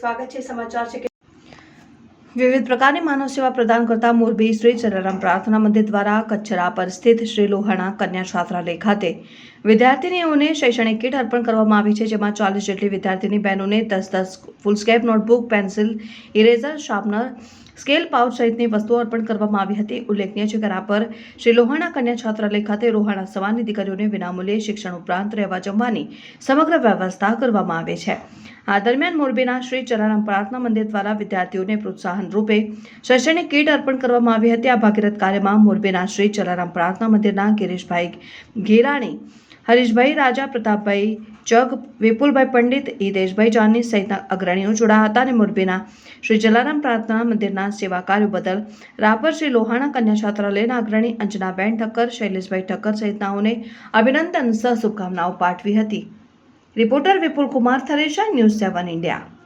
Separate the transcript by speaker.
Speaker 1: સ્વાગત છે. સમાચાર છે વિવિધ પ્રકારની માનવ સેવા પ્રદાન કરતા મોરબી શ્રી જલારામ પ્રાર્થના મંદિર દ્વારા કચ્છરા પર સ્થિત શ્રી લોહાણા કન્યા છાત્રાલય ખાતે વિદ્યાર્થીનીઓને શૈક્ષણિક કીટ અર્પણ કરવામાં આવી છે, જેમાં ચાલીસ જેટલી વિદ્યાર્થીની બહેનોને દસ દસ foolscap notebook, pencil, eraser, sharpener scale pouch સહિતની વસ્તુઓ અર્પણ કરવામાં આવી હતી. ઉલ્લેખનીય છે કે આ પર શ્રી લોહાણા કન્યા છાત્રાલય ખાતે રોહાણા સવાની દીકરીઓને વિનામૂલ્યે શિક્ષણ ઉપરાંત રહેવા જમવાની સમગ્ર વ્યવસ્થા કરવામાં આવે છે. આ દરમિયાન મોરબીના શ્રી ચલારામ પ્રાર્થના મંદિર દ્વારા વિદ્યાર્થીઓને પ્રોત્સાહન રૂપે શૈક્ષણિક કીટ અર્પણ કરવામાં આવી હતી. આ ભાગીરથ કાર્યમાં મોરબીના શ્રી ચલારામ પ્રાર્થના મંદિરના ગિરીશભાઈ ઘેરાણી હરીશભાઈ, રાજા પ્રતાપભાઈ, જગ, વિપુલભાઈ પંડિત હિતેશભાઈ જાની સહિતના અગ્રણીઓ જોડાયા હતા અને મોરબીના શ્રી જલારામ પ્રાર્થના મંદિરના સેવા કાર્યો બદલ રાપર શ્રી લોહાણા કન્યા છાત્રાલયના અગ્રણી અંજનાબેન ઠક્કર, શૈલેષભાઈ ઠક્કર સહિતનાઓને અભિનંદન સહ શુભકામનાઓ પાઠવી હતી. Reporter Vipul Kumar Tharesha, news seven India.